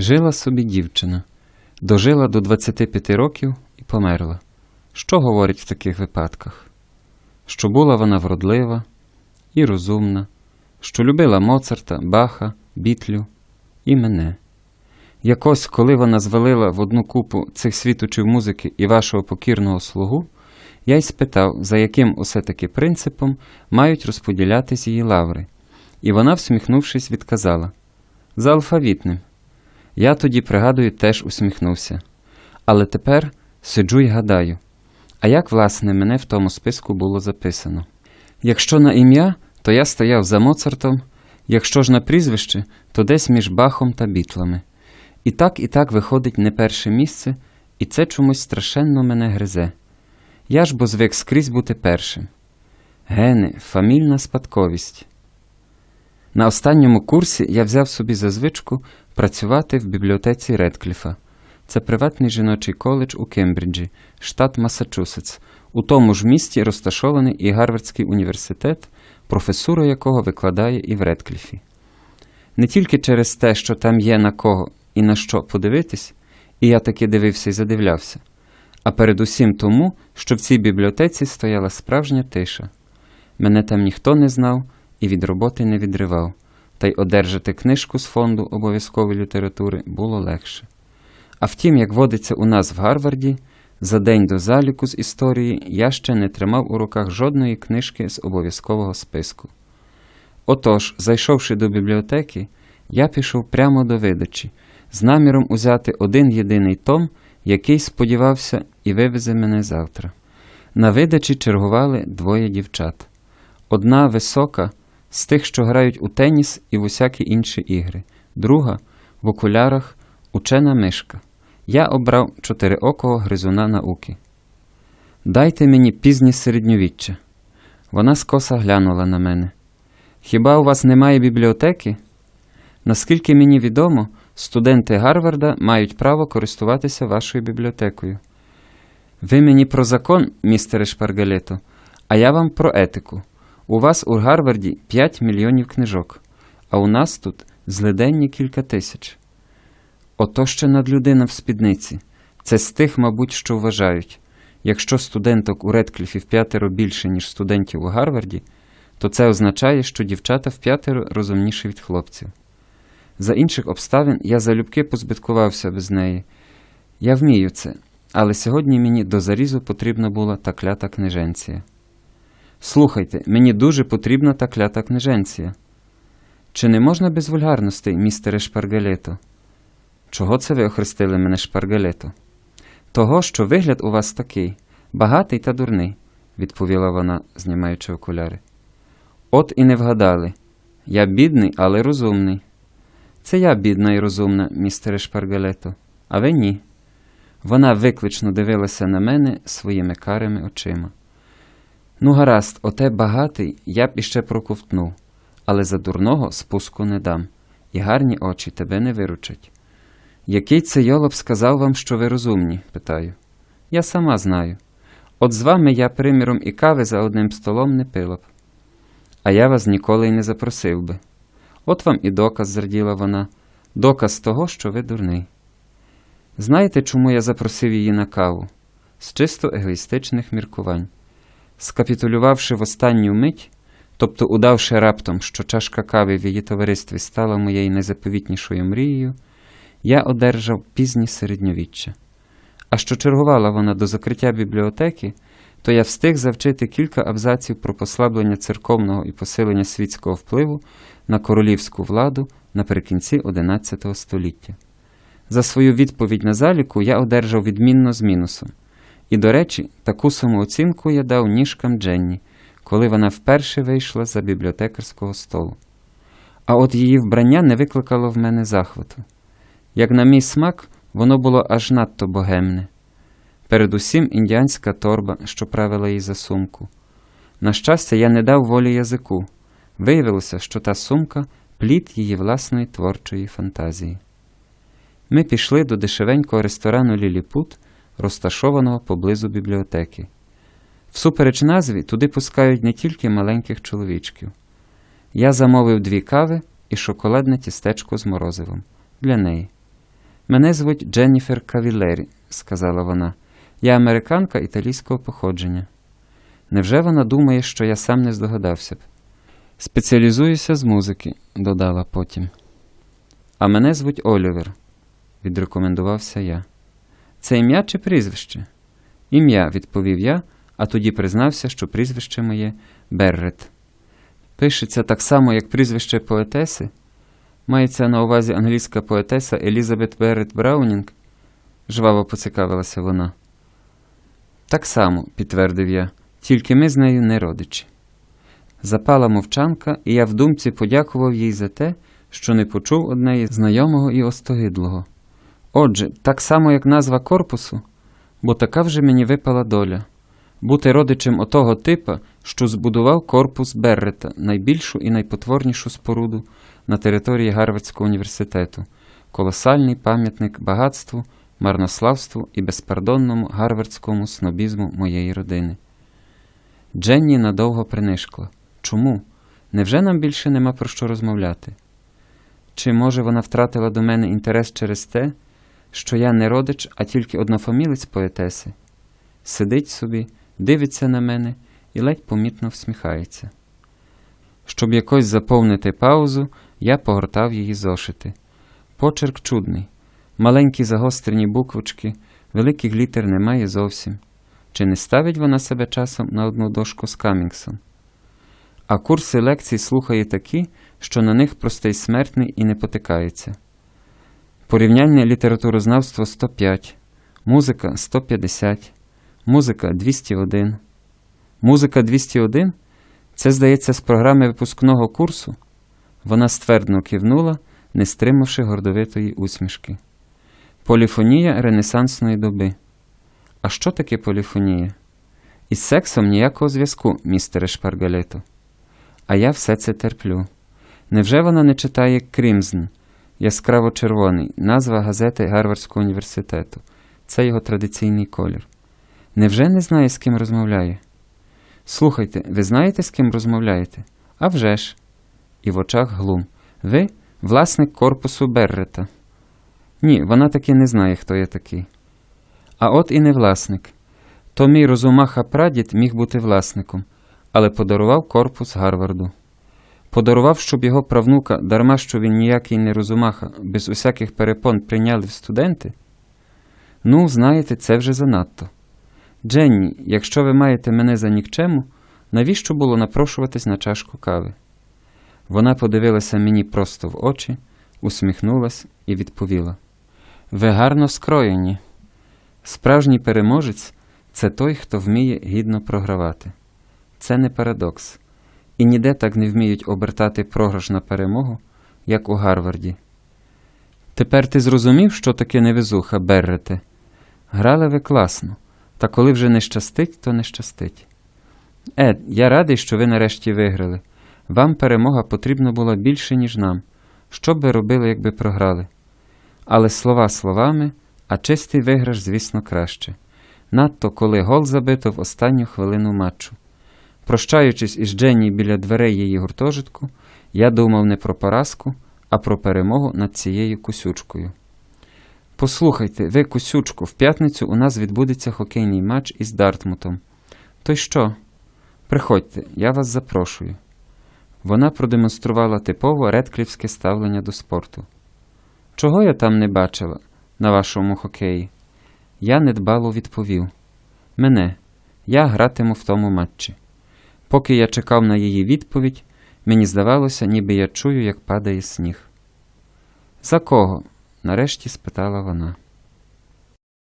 Жила собі дівчина, дожила до 25 років і померла. Що говорить в таких випадках? Що була вона вродлива і розумна, що любила Моцарта, Баха, Бітлю і мене. Якось, коли вона звалила в одну купу цих світочів музики і вашого покірного слугу, я й спитав, за яким усе таки принципом мають розподілятись її лаври. І вона, всміхнувшись, відказала за алфавітним. Я тоді, пригадую, теж усміхнувся. Але тепер сиджу й гадаю, а як, власне, мене в тому списку було записано? Якщо на ім'я, то я стояв за Моцартом, якщо ж на прізвище, то десь між Бахом та бітлами. І так і так виходить не перше місце, і це чомусь страшенно мене гризе. Я ж бо звик скрізь бути першим. Гени, фамільна спадковість. На останньому курсі я взяв собі за звичку працювати в бібліотеці Редкліфа. Це приватний жіночий коледж у Кембриджі, штат Масачусетс. У тому ж місті розташований і Гарвардський університет, професура якого викладає і в Редкліфі. Не тільки через те, що там є на кого і на що подивитись, і я таки дивився і задивлявся, а передусім тому, що в цій бібліотеці стояла справжня тиша. Мене там ніхто не знав і від роботи не відривав, та й одержати книжку з фонду обов'язкової літератури було легше. А втім, як водиться у нас в Гарварді, за день до заліку з історії я ще не тримав у руках жодної книжки з обов'язкового списку. Отож, зайшовши до бібліотеки, я пішов прямо до видачі, з наміром узяти один єдиний том, який сподівався і вивезе мене завтра. На видачі чергували двоє дівчат. Одна висока, з тих, що грають у теніс і в усякі інші ігри, друга в окулярах учена мишка. Я обрав чотириокого гризуна науки. Дайте мені пізнє середньовіччя. Вона скоса глянула на мене. Хіба у вас немає бібліотеки? Наскільки мені відомо, студенти Гарварда мають право користуватися вашою бібліотекою. Ви мені про закон, містере Шпаргалето, а я вам про етику. У вас у Гарварді 5 мільйонів книжок, а у нас тут злиденні кілька тисяч. Ото ще надлюдина в спідниці. Це з тих, мабуть, що вважають. Якщо студенток у Редкліфі в п'ятеро більше, ніж студентів у Гарварді, то це означає, що дівчата в п'ятеро розумніші від хлопців. За інших обставин я залюбки позбиткувався без неї. Я вмію це, але сьогодні мені до зарізу потрібна була та клята книженція. Слухайте, мені дуже потрібна та клята книженція. Чи не можна без вульгарностей, містере Шпаргалето? Чого це ви охрестили мене Шпаргалето? Того, що вигляд у вас такий, багатий та дурний, відповіла вона, знімаючи окуляри. От і не вгадали. Я бідний, але розумний. Це я бідна і розумна, містере Шпаргалето, а ви ні. Вона виклично дивилася на мене своїми карими очима. Ну, гаразд, оте багатий я б іще проковтнув, але за дурного спуску не дам, і гарні очі тебе не виручать. Який це йолоп сказав вам, що ви розумні? питаю. Я сама знаю. От з вами я приміром і кави за одним столом не пила б. А я вас ніколи й не запросив би. От вам і доказ, зраділа вона, доказ того, що ви дурний. Знаєте, чому я запросив її на каву? З чисто егоїстичних міркувань. Скапітулювавши в останню мить, тобто удавши раптом, що чашка кави в її товаристві стала моєю найзаповітнішою мрією, я одержав пізнє середньовіччя. А що чергувала вона до закриття бібліотеки, то я встиг завчити кілька абзаців про послаблення церковного і посилення світського впливу на королівську владу наприкінці XI століття. За свою відповідь на заліку я одержав відмінно з мінусом. І, до речі, таку саму оцінку я дав ніжкам Дженні, коли вона вперше вийшла за бібліотекарського столу. А от її вбрання не викликало в мене захвату. Як на мій смак, воно було аж надто богемне. Передусім індіанська торба, що правила їй за сумку. На щастя, я не дав волі язику. Виявилося, що та сумка плід її власної творчої фантазії. Ми пішли до дешевенького ресторану Ліліпут, розташованого поблизу бібліотеки. Всупереч назві туди пускають не тільки маленьких чоловічків. Я замовив дві кави і шоколадне тістечко з морозивом для неї. Мене звуть Дженніфер Кавілері, сказала вона. Я американка італійського походження. Невже вона думає, що я сам не здогадався б? Спеціалізуюся з музики, додала потім. А мене звуть Олівер, відрекомендувався я. Це ім'я чи прізвище? Ім'я, відповів я, а тоді признався, що прізвище моє Беррет. Пишеться так само, як прізвище поетеси. Мається на увазі англійська поетеса Елізабет Беррет Браунінг, жваво поцікавилася вона. Так само, підтвердив я, тільки ми з нею не родичі. Запала мовчанка, і я в думці подякував їй за те, що не почув однеї знайомого і остогидлого. Отже, так само, як назва корпусу, бо така вже мені випала доля бути родичем отого типа, що збудував корпус Беррета, найбільшу і найпотворнішу споруду на території Гарвардського університету, колосальний пам'ятник багатству, марнославству і безпардонному гарвардському снобізму моєї родини. Дженні надовго принишкла. Чому? Невже нам більше нема про що розмовляти? Чи, може, вона втратила до мене інтерес через те, що я не родич, а тільки однофамілець поетеси? Сидить собі, дивиться на мене і ледь помітно всміхається. Щоб якось заповнити паузу, я погортав її зошити. Почерк чудний, маленькі загострені буквочки, великих літер немає зовсім. Чи не ставить вона себе часом на одну дошку з Камінгсом? А курси лекцій слухає такі, що на них простий смертний і не потикається. Порівняння літературознавства 105, музика 150, музика 201. Музика 201? Це, здається, з програми випускного курсу. Вона ствердно кивнула, не стримавши гордовитої усмішки. Поліфонія ренесансної доби. А що таке поліфонія? Із сексом ніякого зв'язку, містере Шпаргалето. А я все це терплю. Невже вона не читає Крімзн, яскраво червоний, назва газети Гарвардського університету. Це його традиційний колір. Невже не знає, з ким розмовляє? Слухайте, ви знаєте, з ким розмовляєте? А вже ж. І в очах глум. Ви власник корпусу Беррета. Ні, вона таки не знає, хто я такий. А от і не власник. То мій розумаха прадід міг бути власником, але подарував корпус Гарварду. Подарував, щоб його правнука, дарма що він ніякий не розумаха, без усяких перепон прийняли в студенти? Ну, знаєте, це вже занадто. Дженні, якщо ви маєте мене за нікчему, навіщо було напрошуватись на чашку кави? Вона подивилася мені просто в очі, усміхнулась і відповіла: Ви гарно скроєні. Справжній переможець це той, хто вміє гідно програвати. Це не парадокс. І ніде так не вміють обертати програш на перемогу, як у Гарварді. Тепер ти зрозумів, що таке невезуха, Беррете? Грали ви класно, та коли вже не щастить, то не щастить. Ед, я радий, що ви нарешті виграли. Вам перемога потрібна була більше, ніж нам. Що б ви робили, якби програли? Але слова словами, а чистий виграш, звісно, краще. Надто коли гол забито в останню хвилину матчу. Прощаючись із Дженні біля дверей її гуртожитку, я думав не про поразку, а про перемогу над цією кусючкою. Послухайте, ви, кусючку, в п'ятницю у нас відбудеться хокейний матч із Дартмутом. То й що? Приходьте, я вас запрошую. Вона продемонструвала типово редклівське ставлення до спорту. Чого я там не бачила на вашому хокеї? Я недбало відповів Мене, я гратиму в тому матчі. Поки я чекав на її відповідь, мені здавалося, ніби я чую, як падає сніг. За кого? нарешті спитала вона.